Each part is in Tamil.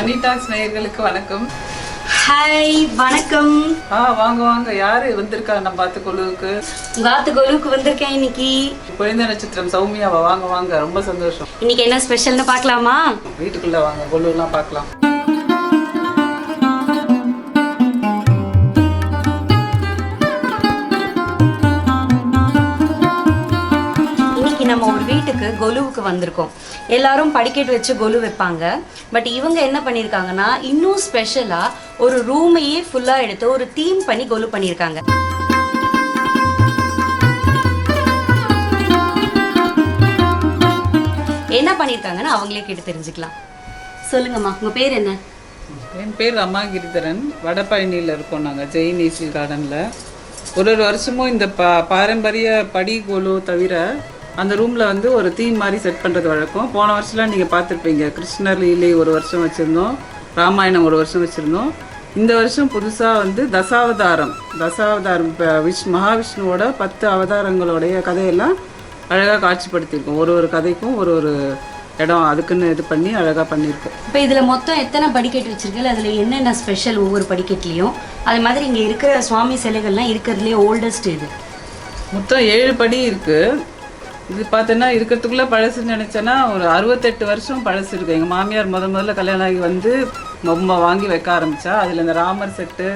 அனிதாஸ் நேயர்களுக்கு வணக்கம். ஹாய் வணக்கம். ஆ வாங்க வாங்க. யாரு வந்திருக்கா நம்ம பார்த்து கொழுவுக்கு உங்காத்து கோலுக்கு வந்திருக்கேன் இன்னைக்கு. குழந்தை நட்சத்திரம் சௌமியாவா? வாங்க வாங்க. ரொம்ப சந்தோஷம். இன்னைக்கு என்ன ஸ்பெஷல்னு பார்க்கலாமா? வீட்டுக்குள்ள வாங்க. கொழுவெல்லாம் பார்க்கலாம். வீட்டுக்கு கொலுவுக்கு வந்திருக்கோம். எல்லாரும் படிக்கட்டு வச்சு கொலு வைப்பாங்க. பட் இவங்க என்ன பண்ணியிருக்காங்கன்னா இன்னும் ஸ்பெஷலா ஒரு ரூமையே ஃபுல்லாக எடுத்து ஒரு தீம் பண்ணி கொலு பண்ணியிருக்காங்க என்ன பண்ணியிருக்காங்கன்னு அவங்களே கேட்டு தெரிஞ்சுக்கலாம். சொல்லுங்கம்மா உங்க பேர் என்ன? என் பேர் ரமா கிரிதரன் வடபழனியில் இருக்கோம் நாங்கள் ஜெயின் ஏசி கார்டனில் ஒரு ஒரு வருஷமும் இந்த பா பாரம்பரிய படி கொலு தவிர அந்த ரூமில் வந்து ஒரு தீம் மாதிரி செட் பண்ணுறது வழக்கம். போன வருஷம்லாம் நீங்கள் பார்த்துருப்பீங்க. கிருஷ்ணர் லீலை ஒரு வருஷம் வச்சுருந்தோம். ராமாயணம் ஒரு வருஷம் வச்சுருந்தோம். இந்த வருஷம் புதுசாக வந்து தசாவதாரம். தசாவதாரம் இப்போ விஷ் மகாவிஷ்ணுவோட பத்து அவதாரங்களுடைய கதையெல்லாம் அழகாக காட்சிப்படுத்தியிருக்கோம். ஒரு ஒரு கதைக்கும் ஒரு ஒரு இடம் அதுக்குன்னு இது பண்ணி அழகாக பண்ணியிருக்கோம். இப்போ இதுல மொத்தம் எத்தனை படிக்கட்டு வச்சிருக்கீங்க? அதுல என்னென்ன ஸ்பெஷல் ஒவ்வொரு படிக்கட்டுலயும்? அது மாதிரி இங்க இருக்கிற சுவாமி சிலைகள்லாம் இருக்கிறதுலே ஓல்டஸ்ட் இது. மொத்தம் ஏழு படி இருக்கு. இது பார்த்தோன்னா இருக்கிறதுக்குள்ளே பழசுன்னு நினச்சேன்னா ஒரு அறுபத்தெட்டு வருஷம் பழசு இருக்கு. எங்கள் மாமியார் முத முதல்ல கல்யாணம் ஆகி வந்து பொம்மை வாங்கி வைக்க ஆரம்பித்தா அதில் இந்த ராமர் செட்டு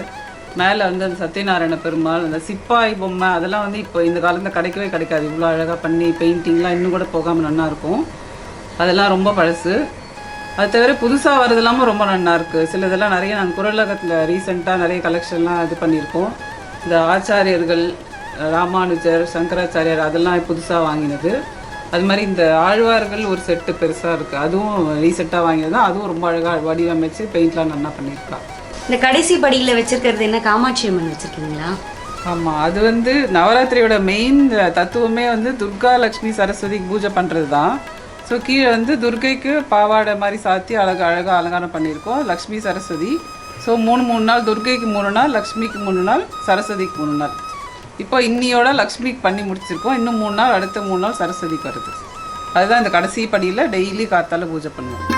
மேலே வந்து அந்த சத்யநாராயண பெருமாள் அந்த சிப்பாய் பொம்மை அதெல்லாம் வந்து இப்போ இந்த காலத்தில் கிடைக்கவே கிடைக்காது. இவ்வளோ அழகாக பண்ணி பெயிண்டிங்லாம் இன்னும் கூட போகாமல் நல்லாயிருக்கும் அதெல்லாம் ரொம்ப பழசு. அது தவிர புதுசாக வர்றது இல்லாமல் ரொம்ப நல்லா இருக்குது சிலதெல்லாம் நிறைய நாங்கள் குரலகத்தில் ரீசெண்டாக நிறைய கலெக்ஷன்லாம் இது பண்ணியிருக்கோம். இந்த ஆச்சாரியர்கள் ராமானுஜர் சங்கராச்சாரியார் அதெல்லாம் புதுசாக வாங்கினது. அது மாதிரி இந்த ஆழ்வார்கள் ஒரு செட்டு பெருசாக இருக்குது அதுவும் ரீசெண்டாக வாங்கினது தான் அதுவும் ரொம்ப அழகாக வடிவமைச்சு பெயிண்ட்லாம் நல்லா பண்ணியிருக்கா. இந்த கடைசி படியில வச்சிருக்கிறது என்ன? காமாட்சி அம்மன் வச்சிருக்கீங்களா? ஆமாம் அது வந்து நவராத்திரியோட மெயின் தத்துவமே வந்து துர்கா லக்ஷ்மி சரஸ்வதிக்கு பூஜை பண்ணுறது தான் ஸோ கீழே வந்து துர்கைக்கு பாவாடை மாதிரி சாத்தி அழகு அழகாக அலங்காரம் பண்ணியிருக்கோம். லக்ஷ்மி சரஸ்வதி. ஸோ மூணு மூணு நாள் துர்கைக்கு மூணு நாள் லக்ஷ்மிக்கு மூணு நாள் சரஸ்வதிக்கு மூணு நாள். இப்போ இன்னியோட லக்ஷ்மிக்கு பண்ணி முடிச்சிருக்கோம். இன்னும் மூணு நாள் அடுத்த மூணு நாள் சரஸ்வதிக்கு வருது. அதுதான் இந்த கடைசி படியில் டெய்லி காத்தால பூஜை பண்ணுவோம்.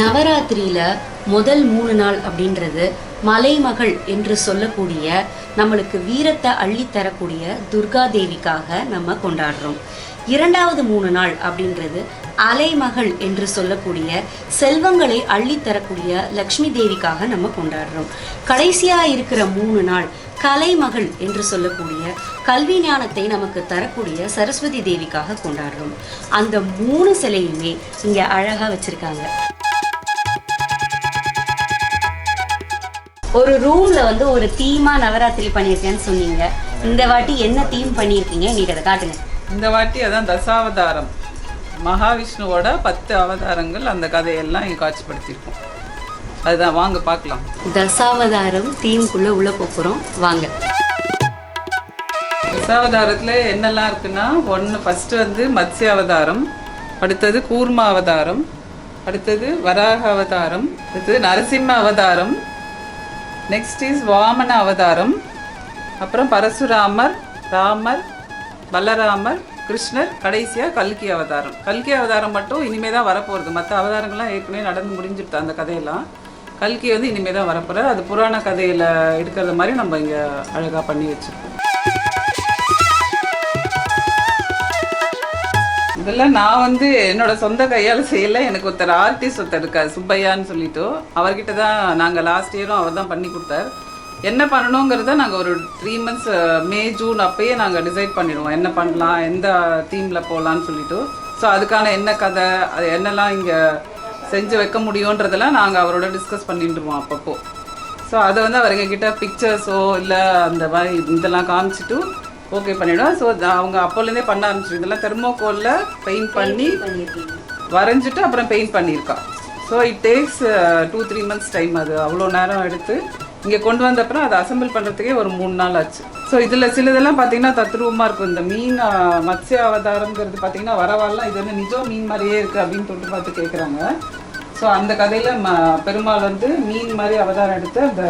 நவராத்திரியில முதல் மூணு நாள் அப்படின்றது மலைமகள் என்று சொல்லக்கூடிய நம்மளுக்கு வீரத்தை அள்ளித்தரக்கூடிய துர்கா தேவிக்காக நம்ம கொண்டாடுறோம். இரண்டாவது மூணு நாள் அப்படின்றது அலைமகள் என்று சொல்லக்கூடிய செல்வங்களை அள்ளி தரக்கூடிய லக்ஷ்மி தேவிக்காக நம்ம கொண்டாடுறோம். கடைசியா இருக்கிற மூணு நாள் கலைமகள் என்று சொல்லக்கூடிய கல்வி ஞானத்தை நமக்கு தரக்கூடிய சரஸ்வதி தேவிக்காக கொண்டாடுறோம். அந்த மூணு சிலையுமே இங்க அழகா வச்சிருக்காங்க. ஒரு ரூம்ல வந்து ஒரு தீமா நவராத்திரி பண்ணியிருக்கேன்னு சொன்னீங்க. இந்த வாட்டி என்ன தீம் பண்ணியிருக்கீங்க? எங்களுக்கு அதை காட்டுங்க. இந்த வாட்டி அதான் தசாவதாரம். மகாவிஷ்ணுவோட பத்து அவதாரங்கள் அந்த கதையெல்லாம் இங்கே காட்சிப்படுத்தியிருக்கோம். அதுதான் வாங்க பார்க்கலாம். தசாவதாரம் தீம்குள்ள உள்ள போறோம் வாங்க. தசாவதாரத்தில் என்னெல்லாம் இருக்குன்னா ஒன்று ஃபஸ்ட்டு வந்து மத்ஸ்ய அவதாரம் அடுத்தது கூர்ம அவதாரம் அடுத்தது வராக அவதாரம் அடுத்தது நரசிம்ம அவதாரம் நெக்ஸ்ட் இஸ் வாமன அவதாரம் அப்புறம் பரசுராமர் ராமர் பலராமர் கிருஷ்ணர் கடைசியாக கல்கி அவதாரம். கல்கி அவதாரம் மட்டும் இனிமே தான் வரப்போகிறது மற்ற அவதாரங்கள்லாம் ஏற்கனவே நடந்து முடிஞ்சிருது அந்த கதையெல்லாம். கல்கி வந்து இனிமே தான் வரப்போகிறார் அது புராண கதையில் எடுக்கிறது மாதிரி நம்ம இங்கே அழகாக பண்ணி வச்சுருக்கோம். இதெல்லாம் நான் வந்து என்னோட சொந்த கையால் செய்யல. எனக்கு ஒருத்தர் ஆர்டிஸ்ட் ஒருத்தர் இருக்கார் சுப்பையான்னு சொல்லிட்டு. அவர்கிட்ட தான் நாங்கள் லாஸ்ட் இயரும் அவர் தான் பண்ணி கொடுத்தார். என்ன பண்ணணுங்கிறத நாங்கள் ஒரு த்ரீ மந்த்ஸ் மே ஜூன் அப்பயே நாங்கள் டிசைட் பண்ணிடுவோம். என்ன பண்ணலாம் எந்த தீமில் போகலான்னு சொல்லிட்டு. ஸோ அதுக்கான என்ன கதை அது என்னெல்லாம் இங்கே செஞ்சு வைக்க முடியுன்றதெல்லாம் நாங்கள் அவரோட டிஸ்கஸ் பண்ணிட்டுருவோம் அப்பப்போ. ஸோ அதை வந்து அவர் எங்ககிட்ட பிக்சர்ஸோ இல்லை அந்த மாதிரி இதெல்லாம் காமிச்சிட்டு ஓகே பண்ணிவிடுவோம் ஸோ அவங்க அப்போலேருந்தே பண்ண ஆரம்பிச்சிடும் இதெல்லாம் தெர்மோகோலில் பெயிண்ட் பண்ணி வரைஞ்சிட்டு அப்புறம் பெயிண்ட் பண்ணியிருக்கா. So it takes two three months time அது. அவ்வளோ நேரம் எடுத்து இங்கே கொண்டு வந்த அப்புறம் அதை அசெம்பிள் பண்ணுறதுக்கே ஒரு மூணு நாள் ஆச்சு. ஸோ இதில் சிலதெல்லாம் பார்த்தீங்கன்னா தத்ரூபமாக இருக்கும். இந்த மீன் அஹ், மத்ஸ்ய அவதாரங்கிறது பார்த்தீங்கன்னா வரவாலாம் இது வந்து நிஜம் மீன் மாதிரியே இருக்குது அப்படின்னு தொட்டு பார்த்து கேட்குறாங்க ஸோ அந்த கதையில் ம பெருமாள் வந்து மீன் மாதிரி அவதாரம் எடுத்து அந்த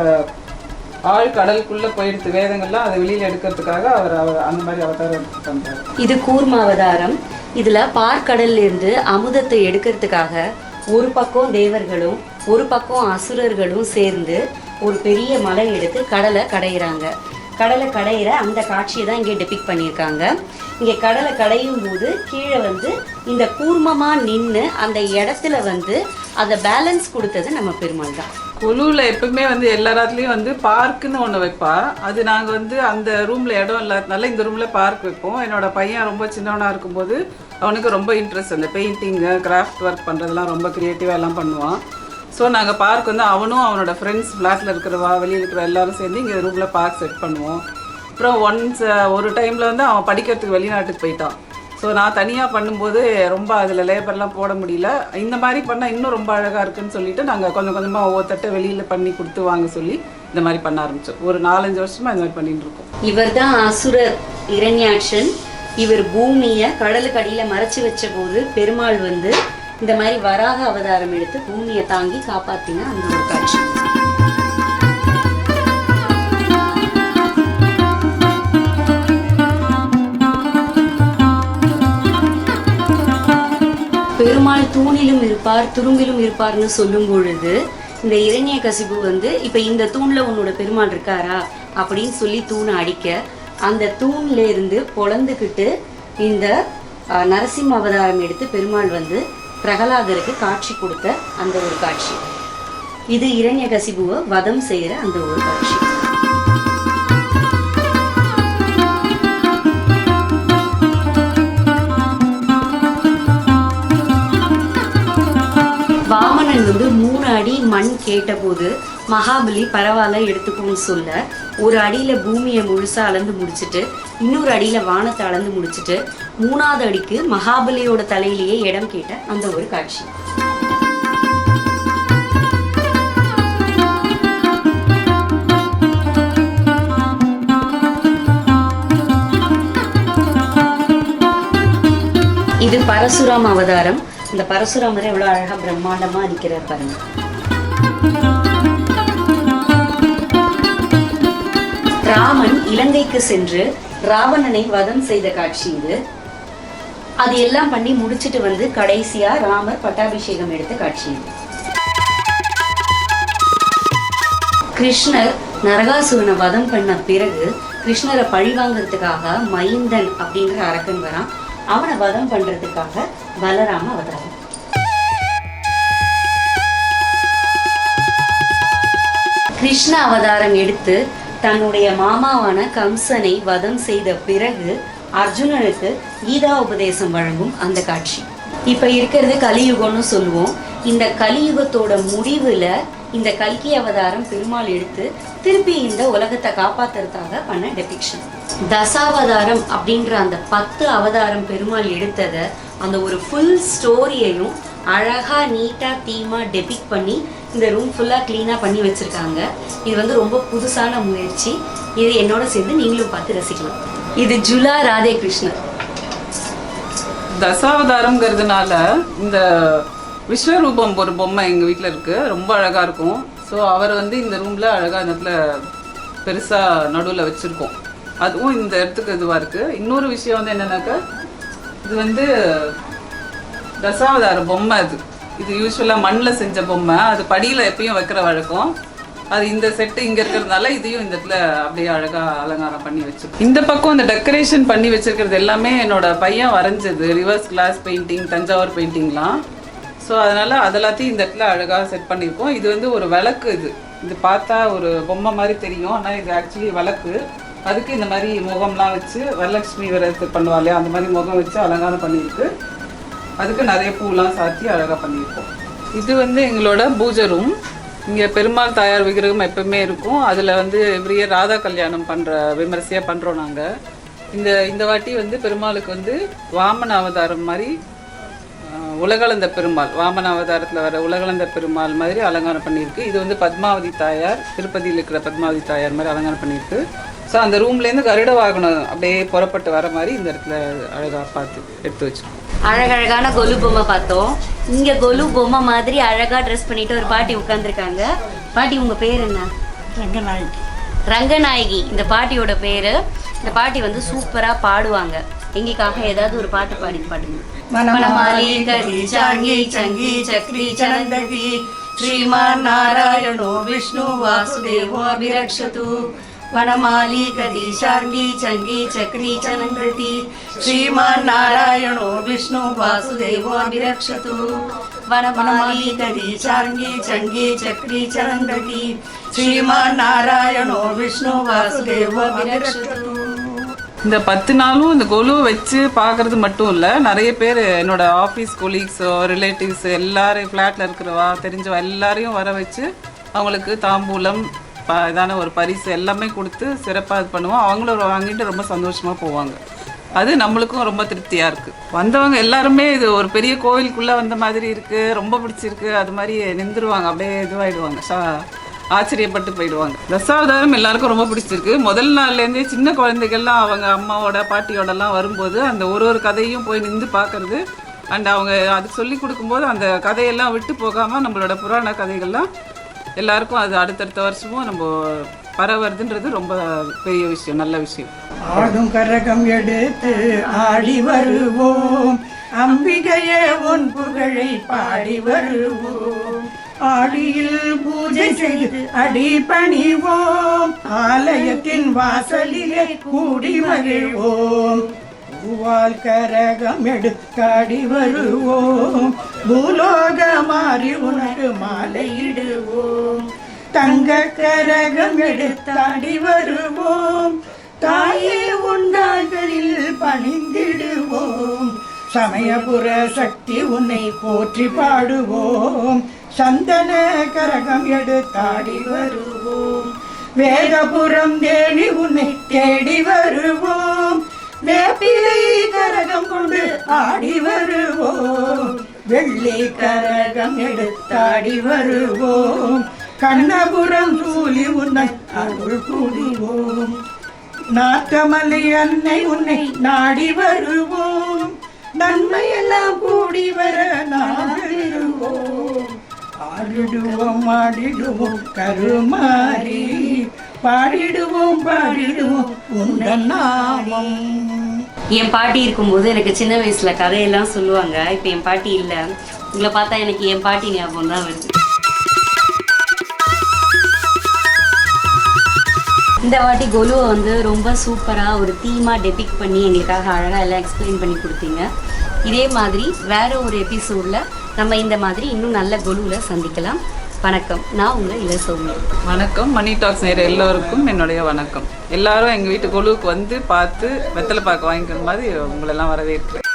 ஆள் கடலுக்குள்ளே போயிடுத்து வேதங்கள்லாம் அதை வெளியில் எடுக்கிறதுக்காக அவர் அந்த மாதிரி அவதாரம் பண்ணுறாரு இது கூர்ம அவதாரம். இதில் பார்க்கடல்ல இருந்து அமுதத்தை எடுக்கிறதுக்காக ஒரு பக்கம் தேவர்களும் ஒரு பக்கம் அசுரர்களும் சேர்ந்து ஒரு பெரிய மலை எடுத்து கடலை கடையிறாங்க. கடலை கடையிற அந்த காட்சியை தான் இங்கே டிபிக் பண்ணியிருக்காங்க. இங்கே கடலை கடையும் போது கீழே வந்து இந்த கூர்மமாக நின்று அந்த இடத்துல வந்து அதை பேலன்ஸ் கொடுத்தது நம்ம பெருமாள் தான். குழுவில் எப்பவுமே வந்து எல்லாராத்துலேயும் வந்து பார்க்குன்னு ஒன்று வைப்பா. அது நாங்கள் வந்து அந்த ரூமில் இடம் இல்லாதனால இந்த ரூமில் பார்க் வைப்போம். என்னோடய பையன் ரொம்ப சின்னவனாக இருக்கும்போது அவனுக்கு ரொம்ப இன்ட்ரெஸ்ட் அந்த பெயிண்டிங்கு கிராஃப்ட் ஒர்க் பண்ணுறதுலாம் ரொம்ப க்ரியேட்டிவாக எல்லாம் பண்ணுவான். ஸோ நாங்கள் பார்க் வந்து அவனும் அவனோட ஃப்ரெண்ட்ஸ் ஃப்ளாட்டில் இருக்கிறவா வெளியில் இருக்கிற எல்லாரும் சேர்ந்து இங்கே ரூமில் பார்க் செட் பண்ணுவோம். அப்புறம் ஒன்ஸ் ஒரு டைமில் வந்து அவன் படிக்கிறதுக்கு வெளிநாட்டுக்கு போயிட்டான். ஸோ நான் தனியாக பண்ணும்போது ரொம்ப அதில் லேபர்லாம் போட முடியல. இந்த மாதிரி பண்ணால் இன்னும் ரொம்ப அழகாக இருக்குன்னு சொல்லிட்டு நாங்கள் கொஞ்சம் கொஞ்சமாக ஒவ்வொருத்தட்ட வெளியில் பண்ணி கொடுத்து வாங்க சொல்லி இந்த மாதிரி பண்ண ஆரம்பித்தோம் ஒரு நாலஞ்சு வருஷமாக இந்த மாதிரி பண்ணிட்டு இருக்கோம். இவர் தான் அசுரர் இரண்யாட்சன். இவர் பூமியை கடலுக்கு அடியில் மறைச்சி வச்ச போது பெருமாள் வந்து இந்த மாதிரி வராக அவதாரம் எடுத்து பூமியை தாங்கி காப்பாத்தின அந்த ஒரு காட்சி. பெருமாள் தூணிலும் இருப்பார் துரும்பிலும் இருப்பார்னு சொல்லும் பொழுது இந்த இரணிய கசிபு வந்து இப்ப இந்த தூண்ல உன்னோட பெருமாள் இருக்காரா அப்படின்னு சொல்லி தூணை அடிக்க அந்த தூண்ல இருந்து பொழந்துக்கிட்டு இந்த நரசிம்ம அவதாரம் எடுத்து பெருமாள் வந்து பிரகலாதருக்கு காட்சி கொடுத்த அந்த ஒரு காட்சி. இது இரண்யகசிபுவை வதம் செய்கிற அந்த ஒரு காட்சி. மண் கேட்டபோது மகாபலி பரவாயில்ல எடுத்துக்கோன்னு சொல்ல ஒரு அடியில பூமியை முழுசா அளந்து முடிச்சிட்டு இன்னொரு அடியில் வானத்தை அளந்து முடிச்சிட்டு மூணாவது அடிக்கு மகாபலியோட தலையிலேயே இடம் கேட்ட அந்த ஒரு காட்சி. இது பரசுராம் அவதாரம். இந்த பரசுராமரை எவ்வளவு அழகா பிரம்மாண்டமா இருக்கிறார் பாருங்கள் ராமன் இலங்கைக்கு சென்று ராவணனை வதம் செய்த காட்சி இது. அது எல்லாம் பண்ணி முடிச்சிட்டு வந்து கடைசியா ராமர் பட்டாபிஷேகம் எடுத்த காட்சி இது. கிருஷ்ணர் நரகாசுரனை வதம் பண்ண பிறகு கிருஷ்ணரை பழி வாங்குறதுக்காக மைந்தன் அப்படிங்கிற அரக்கன் வரான். அவனை வதம் பண்றதுக்காக பலராம அவதாரம் கிருஷ்ண அவதாரம் எடுத்து தன்னுடைய மாமாவான கம்சனை வதம் செய்த பிறகு அர்ஜுனனுக்கு கீதா உபதேசம் வழங்கும் அந்த காட்சி. இப்ப இருக்கிறது கலியுகம்னு சொல்லுவோம். இந்த கலியுகத்தோட முடிவுல இந்த கல்கி அவதாரம் பெருமாள் எடுத்து திருப்பி இந்த உலகத்தை காப்பாத்துறதுக்காக பண்ண டெபிக்ஷன் தசாவதாரம் அப்படின்ற அந்த பத்து அவதாரம் பெருமாள் எடுத்ததை அந்த ஒரு ஃபுல் ஸ்டோரியையும் அழகாக நீட்டாக தீமாக டெபிக் பண்ணி இந்த ரூம் ஃபுல்லாக க்ளீனாக பண்ணி வச்சுருக்காங்க. இது வந்து ரொம்ப புதுசான முயற்சி. இது என்னோட சேர்ந்து நீங்களும் பார்த்து ரசிக்கலாம். இது ஜுலா ராதே கிருஷ்ணர் இந்த விஸ்வரூபம் ஒரு பொம்மை எங்கள் வீட்டில் இருக்குது ரொம்ப அழகாக இருக்கும். ஸோ அவர் வந்து இந்த ரூமில் அழகாக இந்த இடத்துல பெருசாக நடுவில் வச்சுருக்கோம். அதுவும் இந்த இடத்துக்கு இதுவாக இருக்குது இன்னொரு விஷயம் வந்து என்னன்னாக்கா இது வந்து தசாவதார பொம்மை அது. இது யூஸ்வலாக மண்ணில் செஞ்ச பொம்மை. அது படியில் எப்பயும் வைக்கிற வழக்கம். அது இந்த செட்டு இங்கே இருக்கிறதுனால இதையும் இந்த இடத்துல அப்படியே அழகாக அலங்காரம் பண்ணி வச்சிருக்கோம். இந்த பக்கம் இந்த டெக்கரேஷன் பண்ணி வச்சிருக்கிறது எல்லாமே என்னோட பையன் வரைஞ்சது. ரிவர்ஸ் கிளாஸ் பெயிண்டிங் தஞ்சாவூர் பெயிண்டிங்லாம் ஸோ அதனால் அதெல்லாத்தையும் இந்த இடத்துல அழகாக செட் பண்ணியிருக்கோம். இது வந்து ஒரு விளக்கு இது. இது பார்த்தா ஒரு பொம்மை மாதிரி தெரியும். ஆனால் இது ஆக்சுவலி விளக்கு. அதுக்கு இந்த மாதிரி முகம்லாம் வச்சு வரலட்சுமி விரதத்துக்கு பண்ணுவா இல்லையா? அந்த மாதிரி முகம் வச்சு அலங்காரம் பண்ணியிருக்கு. அதுக்கு நிறைய பூலாம் சாத்தி அழகாக பண்ணியிருக்கோம். இது வந்து எங்களோட பூஜை ரூம் இங்கே பெருமாள் தாயார் விக்கிரகம் எப்பவுமே இருக்கும். அதில் வந்து எவ்ரி ராதா கல்யாணம் பண்ணுற விமரிசையாக பண்ணுறோம் நாங்கள் இந்த இந்த வாட்டி வந்து பெருமாளுக்கு வந்து வாமன அவதாரம் மாதிரி உலகளந்த பெருமாள் வாமன அவதாரத்தில் வர உலகளந்த பெருமாள் மாதிரி அலங்காரம் பண்ணியிருக்கு. இது வந்து பத்மாவதி தாயார் திருப்பதியில் இருக்கிற பத்மாவதி தாயார் மாதிரி அலங்காரம் பண்ணியிருக்கு. ஸோ அந்த ரூம்லேருந்து கருட வாகனம் அப்படியே புறப்பட்டு வர மாதிரி இந்த இடத்துல அழகாக பார்த்து எடுத்து வச்சுருக்கோம். அழகழகான கொலு பொம்மை பார்த்தோம். இங்க கொலு பொம்மை மாதிரி அழகா ட்ரெஸ் பண்ணிட்டு ஒரு பாட்டி உட்காந்துருக்காங்க பாட்டி உங்க பேர் என்ன? ரங்கநாயகி. ரங்கநாயகி. இந்த பாட்டியோட பேரு. இந்த பாட்டி வந்து சூப்பரா பாடுவாங்க. எங்களுக்காக ஏதாவது ஒரு பாட்டு பாடி பாடுங்க. மனமாலி கரி ஸ்ரீமான் நாராயணோ விஷ்ணு வாசுதேவோ அபிரக்ஷது வனமாலி கடி சார்கி சங்கி சக்னி சரங்கட்டி ஸ்ரீமான் நாராயணோ விஷ்ணு चक्री चनङ्कृति श्रीमान्नारायणो विष्णु वासुदेवोऽभिरक्षतु वनमाली गदीशार्गी चङ्गी चक्री चनङ्कृति விஷ்ணு विष्णु वासुदेवोऽभिरक्षतु இந்த பத்து நாளும் இந்த கொலு வச்சு பார்க்கறது மட்டும் இல்லை நிறைய பேர் என்னோட ஆஃபீஸ் கொலீக்ஸோ ரிலேட்டிவ்ஸ் எல்லாரும் ஃப்ளாட்டில் இருக்கிறவா தெரிஞ்சவா எல்லாரையும் வர வச்சு அவங்களுக்கு தாம்பூலம் ப இதான ஒரு பரிசு எல்லாமே கொடுத்து சிறப்பாக இது பண்ணுவோம். அவங்களும் வாங்கிட்டு ரொம்ப சந்தோஷமாக போவாங்க. அது நம்மளுக்கும் ரொம்ப திருப்தியாக இருக்குது வந்தவங்க எல்லாருமே இது ஒரு பெரிய கோவிலுக்குள்ளே வந்த மாதிரி இருக்குது ரொம்ப பிடிச்சிருக்கு அது மாதிரி நின்றுருவாங்க. அப்படியே இதுவாகிடுவாங்க ஷா ஆச்சரியப்பட்டு போயிடுவாங்க. தசாவதாரம் எல்லாருக்கும் ரொம்ப பிடிச்சிருக்கு. முதல் நாள்லேருந்தே சின்ன குழந்தைகள்லாம் அவங்க அம்மாவோட பாட்டியோடலாம் வரும்போது அந்த ஒரு ஒரு கதையும் போய் நின்று பார்க்கறது அண்ட் அவங்க அது சொல்லி கொடுக்கும்போது அந்த கதையெல்லாம் விட்டு போகாமல் நம்மளோட புராண கதைகள்லாம் எல்லாருக்கும் அது அடுத்தடுத்த வருஷமும் நம்ம பரவுறதுன்றது ரொம்ப பெரிய விஷயம் நல்ல விஷயம். ஆடும் கரகம் எடுத்து ஆடி வருவோம். அம்பிகையே உன் புகழை பாடி வருவோம். ஆடியில் பூஜை செய்து அடி பணிவோம். ஆலயத்தின் வாசலிலே கூடி மகிழ்வோம். பூவால் கரகம் எடுத்தாடி வருவோம். பூலோக மாறி உனக்கு மாலையிடுவோம். தங்க கரகம் எடுத்தாடி வருவோம். தாயே உண்டாள்களில் பணிந்திடுவோம். சமயபுர சக்தி உன்னை போற்றி பாடுவோம். சந்தன கரகம் எடுத்தாடி வருவோம். வேதபுரம் தேடி உன்னை தேடி வருவோம். வேப்பிலை கரகம் கொண்டு ஆடி வருவோம். வெள்ளி கரகம் எடுத்தாடி வருவோம். கண்ணபுரம் சூழி உன்னை அருள் கூடுவோம் நாட்டமலை அன்னை உன்னை நாடி வருவோம். நன்மையெல்லாம் கூடி வர நாடுவோம் ஆடிடுவோம் ஆடிடுவோம் கருமாறி. பாடிடுவோம் பாடிடுவோம். நாமம் என் பாட்டி இருக்கும்போது எனக்கு சின்ன வயசுல கதையெல்லாம் சொல்லுவாங்க. இப்போ என் பாட்டி இல்லை. உங்களை பார்த்தா எனக்கு என் பாட்டி ஞாபகம் தான் வருது. இந்த வாட்டி கொலுவை வந்து ரொம்ப சூப்பராக ஒரு தீமாக டெபிக் பண்ணி எங்களுக்காக அழகாக எல்லாம் எக்ஸ்பிளைன் பண்ணி கொடுத்தீங்க. இதே மாதிரி வேற ஒரு எபிசோடில் நம்ம இந்த மாதிரி இன்னும் நல்ல கொலுவில் சந்திக்கலாம். வணக்கம். நான் உங்கள் இளசௌமி வணக்கம். மணி டாக்ஸ் நேர எல்லோருக்கும் என்னுடைய வணக்கம். எல்லாரும் எங்கள் வீட்டு குழுவுக்கு வந்து பார்த்து வெத்தலை பாக்கு வாங்கிக்கிற மாதிரி உங்களெல்லாம் வரவேற்கிறேன்.